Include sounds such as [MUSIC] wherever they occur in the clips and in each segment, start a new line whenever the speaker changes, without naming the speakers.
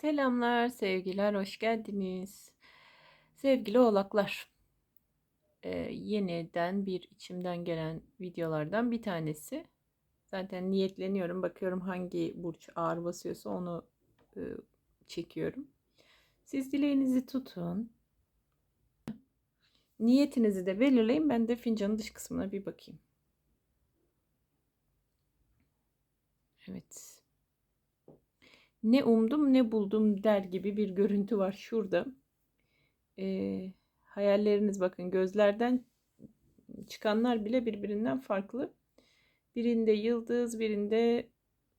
Selamlar, sevgiler, hoş geldiniz. Sevgili oğlaklar, e, yeniden bir içimden gelen videolardan bir tanesi. Zaten niyetleniyorum, bakıyorum hangi burç ağır basıyorsa onu e, çekiyorum. Siz dileğinizi tutun. Niyetinizi de belirleyin. Ben de fincanın dış kısmına bir bakayım. Evet ne umdum ne buldum der gibi bir görüntü var şurada. E, hayalleriniz bakın gözlerden çıkanlar bile birbirinden farklı. Birinde yıldız, birinde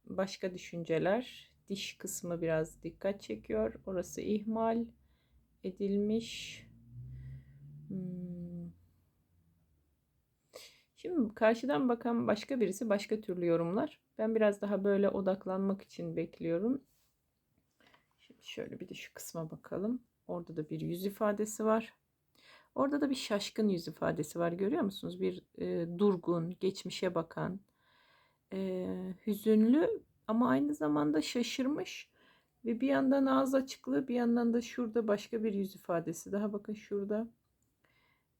başka düşünceler. Diş kısmı biraz dikkat çekiyor. Orası ihmal edilmiş. Hmm. Şimdi karşıdan bakan başka birisi başka türlü yorumlar. Ben biraz daha böyle odaklanmak için bekliyorum. Şöyle bir de şu kısma bakalım. Orada da bir yüz ifadesi var. Orada da bir şaşkın yüz ifadesi var. Görüyor musunuz? Bir e, durgun, geçmişe bakan, e, hüzünlü ama aynı zamanda şaşırmış ve bir yandan ağız açıklığı, bir yandan da şurada başka bir yüz ifadesi. Daha bakın şurada.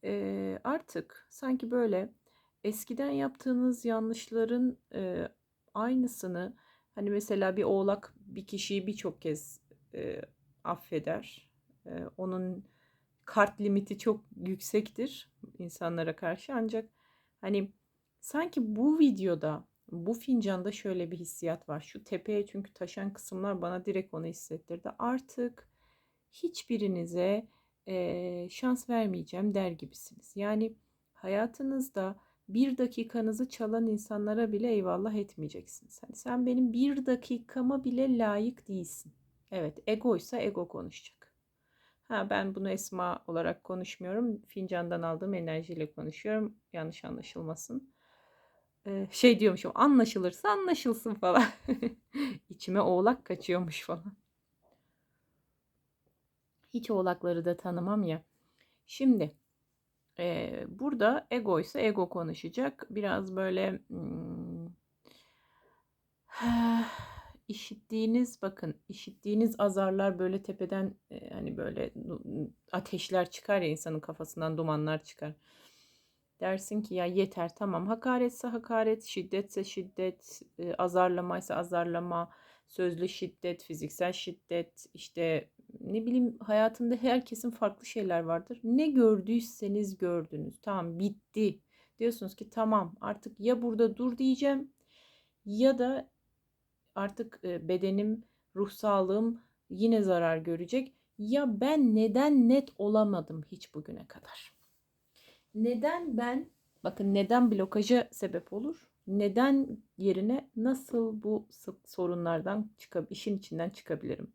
E, artık sanki böyle eskiden yaptığınız yanlışların e, aynısını hani mesela bir oğlak bir kişiyi birçok kez e, affeder. E, onun kart limiti çok yüksektir insanlara karşı ancak hani sanki bu videoda bu fincanda şöyle bir hissiyat var. Şu tepeye çünkü taşan kısımlar bana direkt onu hissettirdi. Artık hiçbirinize e, şans vermeyeceğim der gibisiniz. Yani hayatınızda bir dakikanızı çalan insanlara bile eyvallah etmeyeceksiniz. Hani sen benim bir dakikama bile layık değilsin. Evet, egoysa ego konuşacak. Ha ben bunu Esma olarak konuşmuyorum. Fincandan aldığım enerjiyle konuşuyorum. Yanlış anlaşılmasın. Ee, şey diyormuşum anlaşılırsa anlaşılsın falan. [LAUGHS] İçime oğlak kaçıyormuş falan. Hiç oğlakları da tanımam ya. Şimdi e, burada egoysa ego konuşacak. Biraz böyle hmm, işittiğiniz bakın işittiğiniz azarlar böyle tepeden e, hani böyle ateşler çıkar ya insanın kafasından dumanlar çıkar. Dersin ki ya yeter tamam hakaretse hakaret, şiddetse şiddet, e, azarlamaysa azarlama, sözlü şiddet, fiziksel şiddet, işte ne bileyim hayatında herkesin farklı şeyler vardır. Ne gördüyseniz gördünüz. Tamam bitti. Diyorsunuz ki tamam artık ya burada dur diyeceğim ya da artık bedenim, ruh sağlığım yine zarar görecek. Ya ben neden net olamadım hiç bugüne kadar? Neden ben, bakın neden blokaja sebep olur? Neden yerine nasıl bu sorunlardan çıkab işin içinden çıkabilirim?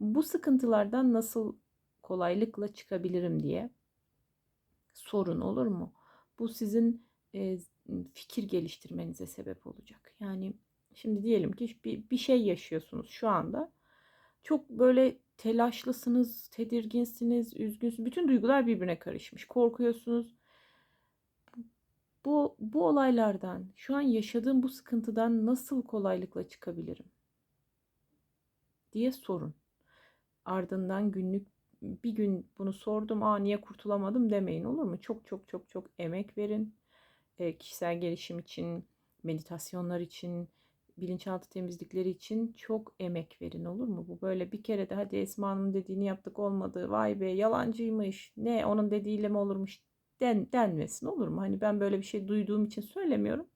Bu sıkıntılardan nasıl kolaylıkla çıkabilirim diye sorun olur mu? Bu sizin e, fikir geliştirmenize sebep olacak. Yani Şimdi diyelim ki bir, bir şey yaşıyorsunuz şu anda. Çok böyle telaşlısınız, tedirginsiniz, üzgünsünüz. Bütün duygular birbirine karışmış. Korkuyorsunuz. Bu, bu olaylardan, şu an yaşadığım bu sıkıntıdan nasıl kolaylıkla çıkabilirim? diye sorun. Ardından günlük bir gün bunu sordum, aa niye kurtulamadım demeyin olur mu? Çok çok çok çok emek verin. E, kişisel gelişim için, meditasyonlar için, bilinçaltı temizlikleri için çok emek verin olur mu? Bu böyle bir kere de hadi Esma Hanım'ın dediğini yaptık olmadı. Vay be yalancıymış. Ne onun dediğiyle mi olurmuş den, denmesin olur mu? Hani ben böyle bir şey duyduğum için söylemiyorum.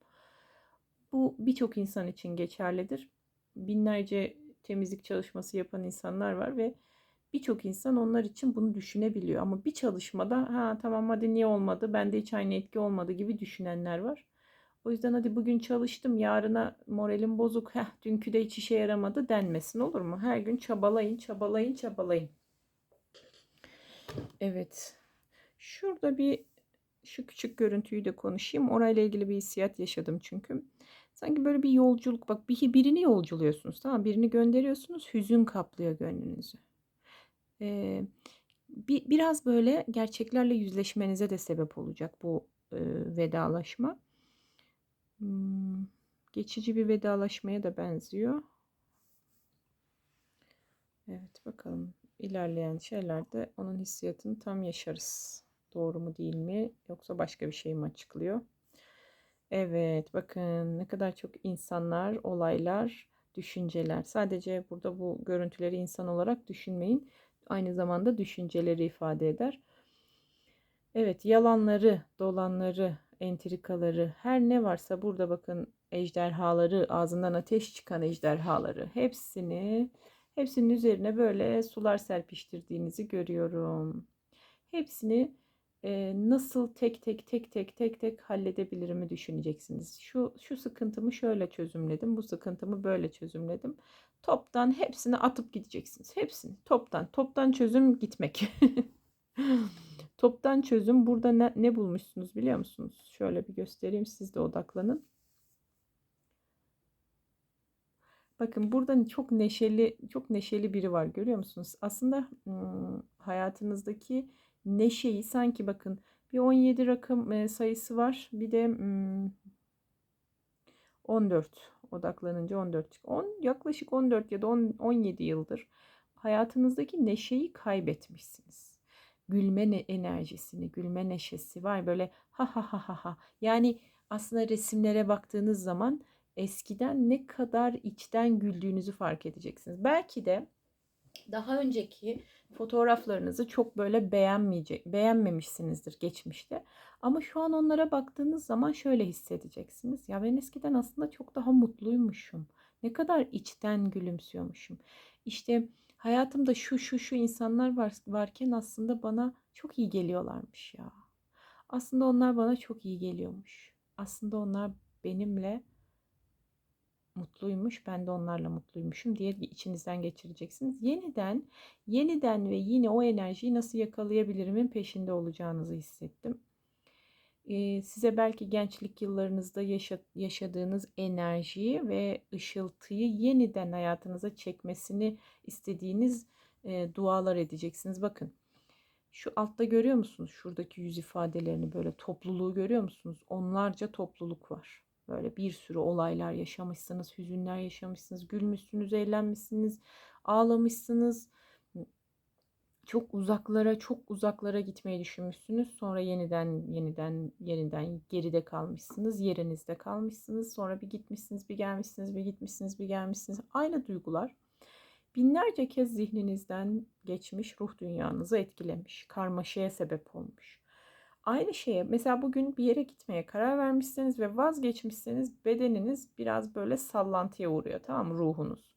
Bu birçok insan için geçerlidir. Binlerce temizlik çalışması yapan insanlar var ve birçok insan onlar için bunu düşünebiliyor. Ama bir çalışmada ha tamam hadi niye olmadı bende hiç aynı etki olmadı gibi düşünenler var. O yüzden hadi bugün çalıştım yarına moralim bozuk. Heh, dünkü de hiç işe yaramadı denmesin olur mu? Her gün çabalayın çabalayın çabalayın. Evet. Şurada bir şu küçük görüntüyü de konuşayım. Orayla ilgili bir hissiyat yaşadım çünkü. Sanki böyle bir yolculuk bak bir birini yolculuyorsunuz tamam birini gönderiyorsunuz hüzün kaplıyor gönlünüzü. Ee, bir, biraz böyle gerçeklerle yüzleşmenize de sebep olacak bu e, vedalaşma. Geçici bir vedalaşmaya da benziyor. Evet bakalım ilerleyen şeylerde onun hissiyatını tam yaşarız. Doğru mu değil mi yoksa başka bir şey mi açıklıyor? Evet bakın ne kadar çok insanlar, olaylar, düşünceler. Sadece burada bu görüntüleri insan olarak düşünmeyin. Aynı zamanda düşünceleri ifade eder. Evet yalanları, dolanları, entrikaları her ne varsa burada bakın ejderhaları, ağzından ateş çıkan ejderhaları hepsini hepsinin üzerine böyle sular serpiştirdiğinizi görüyorum. Hepsini e, nasıl tek tek tek tek tek tek halledebilirimi düşüneceksiniz. Şu şu sıkıntımı şöyle çözümledim, bu sıkıntımı böyle çözümledim. Toptan hepsini atıp gideceksiniz. Hepsini toptan toptan çözüm gitmek. [LAUGHS] toptan çözüm burada ne, ne bulmuşsunuz biliyor musunuz? Şöyle bir göstereyim siz de odaklanın. Bakın burada çok neşeli, çok neşeli biri var görüyor musunuz? Aslında hmm, hayatınızdaki neşeyi sanki bakın bir 17 rakam e, sayısı var. Bir de hmm, 14 odaklanınca 14. 10 yaklaşık 14 ya da 10, 17 yıldır hayatınızdaki neşeyi kaybetmişsiniz. Gülme ne enerjisini, gülme neşesi var böyle ha ha ha ha ha. Yani aslında resimlere baktığınız zaman eskiden ne kadar içten güldüğünüzü fark edeceksiniz. Belki de daha önceki fotoğraflarınızı çok böyle beğenmeyecek, beğenmemişsinizdir geçmişte. Ama şu an onlara baktığınız zaman şöyle hissedeceksiniz. Ya ben eskiden aslında çok daha mutluymuşum. Ne kadar içten gülümsüyormuşum. İşte hayatımda şu şu şu insanlar var, varken aslında bana çok iyi geliyorlarmış ya. Aslında onlar bana çok iyi geliyormuş. Aslında onlar benimle mutluymuş, ben de onlarla mutluymuşum diye içinizden geçireceksiniz. Yeniden, yeniden ve yine o enerjiyi nasıl yakalayabilirimin peşinde olacağınızı hissettim. Size belki gençlik yıllarınızda yaşa, yaşadığınız enerjiyi ve ışıltıyı yeniden hayatınıza çekmesini istediğiniz dualar edeceksiniz. Bakın şu altta görüyor musunuz? Şuradaki yüz ifadelerini böyle topluluğu görüyor musunuz? Onlarca topluluk var. Böyle bir sürü olaylar yaşamışsınız, hüzünler yaşamışsınız, gülmüşsünüz, eğlenmişsiniz, ağlamışsınız. Çok uzaklara, çok uzaklara gitmeyi düşünmüşsünüz. Sonra yeniden, yeniden, yeniden geride kalmışsınız, yerinizde kalmışsınız. Sonra bir gitmişsiniz, bir gelmişsiniz, bir gitmişsiniz, bir gelmişsiniz. Aynı duygular binlerce kez zihninizden geçmiş, ruh dünyanızı etkilemiş, karmaşaya sebep olmuş. Aynı şeye mesela bugün bir yere gitmeye karar vermişseniz ve vazgeçmişseniz bedeniniz biraz böyle sallantıya uğruyor tamam mı ruhunuz.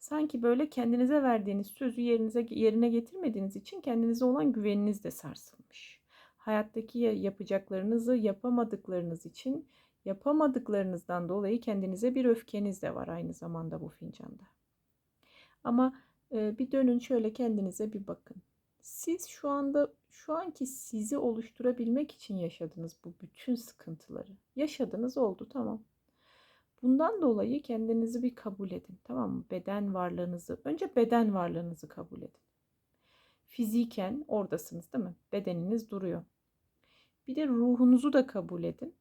Sanki böyle kendinize verdiğiniz sözü yerinize yerine getirmediğiniz için kendinize olan güveniniz de sarsılmış. Hayattaki yapacaklarınızı yapamadıklarınız için yapamadıklarınızdan dolayı kendinize bir öfkeniz de var aynı zamanda bu fincanda. Ama bir dönün şöyle kendinize bir bakın. Siz şu anda şu anki sizi oluşturabilmek için yaşadınız bu bütün sıkıntıları. Yaşadınız oldu tamam. Bundan dolayı kendinizi bir kabul edin tamam mı? Beden varlığınızı, önce beden varlığınızı kabul edin. Fiziken oradasınız değil mi? Bedeniniz duruyor. Bir de ruhunuzu da kabul edin.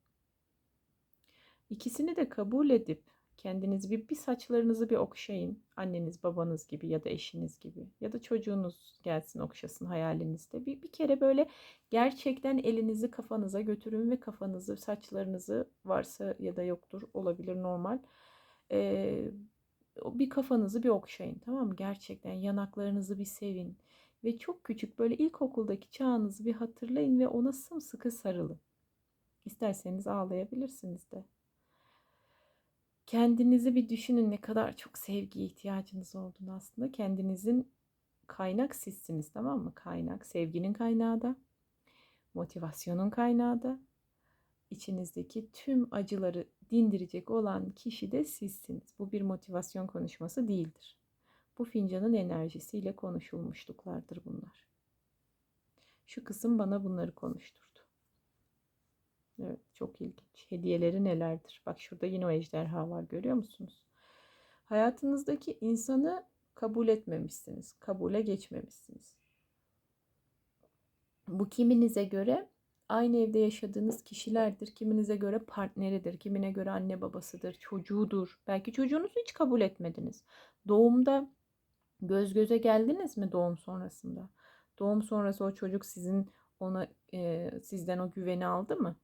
İkisini de kabul edip Kendiniz bir, bir saçlarınızı bir okşayın. Anneniz, babanız gibi ya da eşiniz gibi ya da çocuğunuz gelsin okşasın hayalinizde. Bir, bir kere böyle gerçekten elinizi kafanıza götürün ve kafanızı, saçlarınızı varsa ya da yoktur olabilir normal. Ee, bir kafanızı bir okşayın tamam mı? Gerçekten yanaklarınızı bir sevin. Ve çok küçük böyle ilkokuldaki çağınızı bir hatırlayın ve ona sımsıkı sarılın. İsterseniz ağlayabilirsiniz de. Kendinizi bir düşünün ne kadar çok sevgiye ihtiyacınız olduğunu aslında. Kendinizin kaynak sizsiniz tamam mı? Kaynak, sevginin kaynağı da, motivasyonun kaynağı da, içinizdeki tüm acıları dindirecek olan kişi de sizsiniz. Bu bir motivasyon konuşması değildir. Bu fincanın enerjisiyle konuşulmuşluklardır bunlar. Şu kısım bana bunları konuştur. Evet çok ilginç. Hediyeleri nelerdir? Bak şurada yine o ejderha var görüyor musunuz? Hayatınızdaki insanı kabul etmemişsiniz. Kabule geçmemişsiniz. Bu kiminize göre aynı evde yaşadığınız kişilerdir. Kiminize göre partneridir. Kimine göre anne babasıdır, çocuğudur. Belki çocuğunuzu hiç kabul etmediniz. Doğumda Göz göze geldiniz mi doğum sonrasında? Doğum sonrası o çocuk sizin ona e, sizden o güveni aldı mı?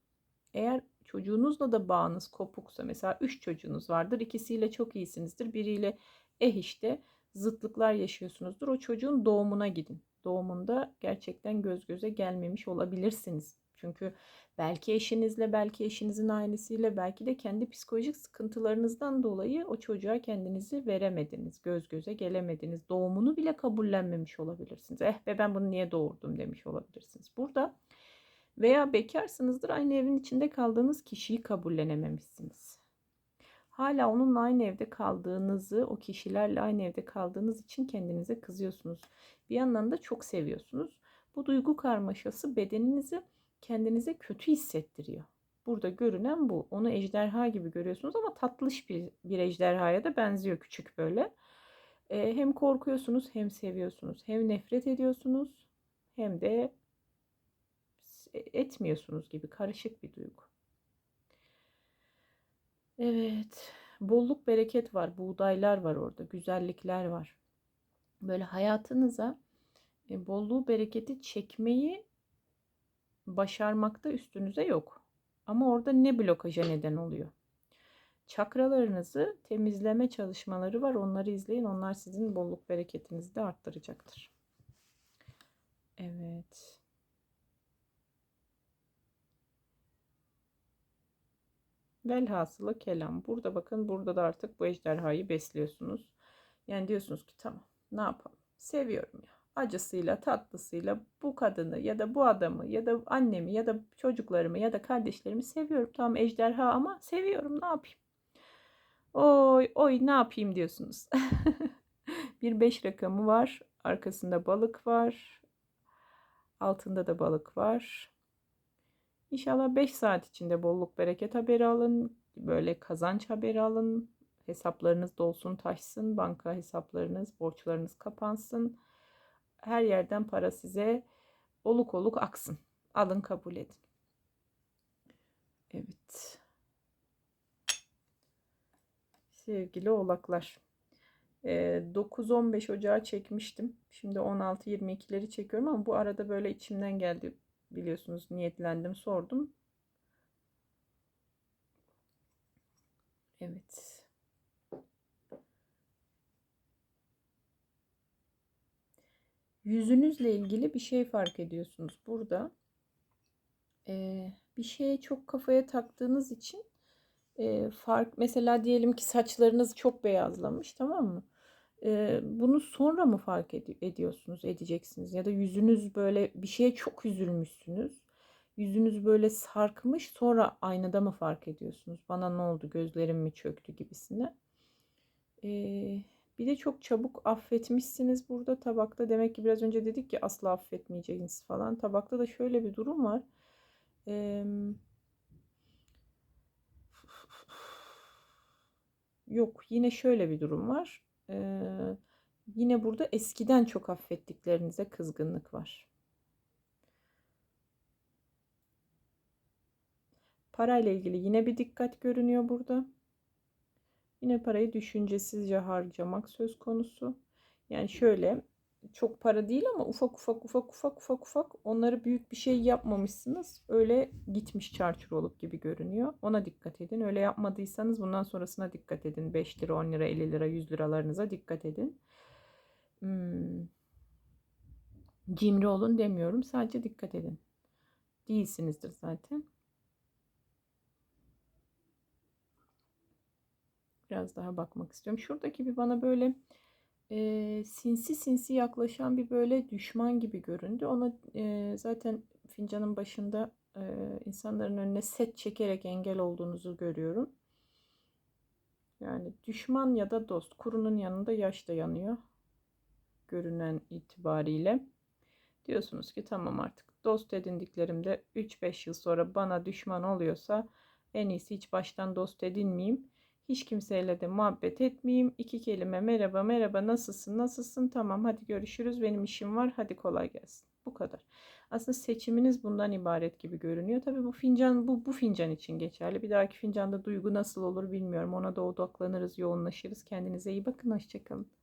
Eğer çocuğunuzla da bağınız kopuksa mesela üç çocuğunuz vardır. ikisiyle çok iyisinizdir. Biriyle eh işte zıtlıklar yaşıyorsunuzdur. O çocuğun doğumuna gidin. Doğumunda gerçekten göz göze gelmemiş olabilirsiniz. Çünkü belki eşinizle, belki eşinizin ailesiyle, belki de kendi psikolojik sıkıntılarınızdan dolayı o çocuğa kendinizi veremediniz, göz göze gelemediniz. Doğumunu bile kabullenmemiş olabilirsiniz. Eh be ben bunu niye doğurdum demiş olabilirsiniz. Burada veya bekarsınızdır aynı evin içinde kaldığınız kişiyi kabullenememişsiniz. Hala onunla aynı evde kaldığınızı, o kişilerle aynı evde kaldığınız için kendinize kızıyorsunuz. Bir yandan da çok seviyorsunuz. Bu duygu karmaşası bedeninizi kendinize kötü hissettiriyor. Burada görünen bu. Onu ejderha gibi görüyorsunuz ama tatlış bir, bir ejderhaya da benziyor küçük böyle. Ee, hem korkuyorsunuz hem seviyorsunuz. Hem nefret ediyorsunuz hem de etmiyorsunuz gibi karışık bir duygu. Evet. Bolluk bereket var. Buğdaylar var orada. Güzellikler var. Böyle hayatınıza e, bolluğu bereketi çekmeyi başarmakta üstünüze yok. Ama orada ne blokaja neden oluyor? Çakralarınızı temizleme çalışmaları var. Onları izleyin. Onlar sizin bolluk bereketinizi de arttıracaktır. Evet. Velhasılı kelam. Burada bakın burada da artık bu ejderhayı besliyorsunuz. Yani diyorsunuz ki tamam ne yapalım? Seviyorum ya. Acısıyla tatlısıyla bu kadını ya da bu adamı ya da annemi ya da çocuklarımı ya da kardeşlerimi seviyorum. Tamam ejderha ama seviyorum ne yapayım? Oy oy ne yapayım diyorsunuz. [LAUGHS] bir beş rakamı var. Arkasında balık var. Altında da balık var. İnşallah 5 saat içinde bolluk bereket haberi alın. Böyle kazanç haberi alın. Hesaplarınız dolsun taşsın. Banka hesaplarınız, borçlarınız kapansın. Her yerden para size oluk oluk aksın. Alın kabul edin. Evet. Sevgili oğlaklar. 9-15 Ocağı çekmiştim. Şimdi 16-22'leri çekiyorum ama bu arada böyle içimden geldi biliyorsunuz niyetlendim sordum. Evet. Yüzünüzle ilgili bir şey fark ediyorsunuz burada. Ee, bir şeye çok kafaya taktığınız için e, fark mesela diyelim ki saçlarınız çok beyazlamış tamam mı? Bunu sonra mı fark ed- ediyorsunuz, edeceksiniz? Ya da yüzünüz böyle bir şeye çok üzülmüşsünüz. Yüzünüz böyle sarkmış sonra aynada mı fark ediyorsunuz? Bana ne oldu gözlerim mi çöktü gibisine. Ee, bir de çok çabuk affetmişsiniz burada tabakta. Demek ki biraz önce dedik ki asla affetmeyeceğiniz falan. Tabakta da şöyle bir durum var. Ee, yok yine şöyle bir durum var. Ee, yine burada eskiden çok affettiklerinize kızgınlık var. Parayla ilgili yine bir dikkat görünüyor burada. Yine parayı düşüncesizce harcamak söz konusu. Yani şöyle çok para değil ama ufak ufak ufak ufak ufak ufak onları büyük bir şey yapmamışsınız. Öyle gitmiş çarçur olup gibi görünüyor. Ona dikkat edin. Öyle yapmadıysanız bundan sonrasına dikkat edin. 5 lira, 10 lira, 50 lira, 100 liralarınıza dikkat edin. Hmm. Cimri olun demiyorum. Sadece dikkat edin. Değilsinizdir zaten. Biraz daha bakmak istiyorum. Şuradaki bir bana böyle e, sinsi sinsi yaklaşan bir böyle düşman gibi göründü. Ona e, zaten fincanın başında e, insanların önüne set çekerek engel olduğunuzu görüyorum. Yani düşman ya da dost. Kurunun yanında yaş da yanıyor. Görünen itibariyle. Diyorsunuz ki tamam artık dost edindiklerimde 3-5 yıl sonra bana düşman oluyorsa en iyisi hiç baştan dost edinmeyeyim hiç kimseyle de muhabbet etmeyeyim. İki kelime merhaba merhaba nasılsın nasılsın tamam hadi görüşürüz benim işim var hadi kolay gelsin. Bu kadar. Aslında seçiminiz bundan ibaret gibi görünüyor. Tabii bu fincan bu bu fincan için geçerli. Bir dahaki fincanda duygu nasıl olur bilmiyorum. Ona da odaklanırız, yoğunlaşırız. Kendinize iyi bakın. Hoşçakalın.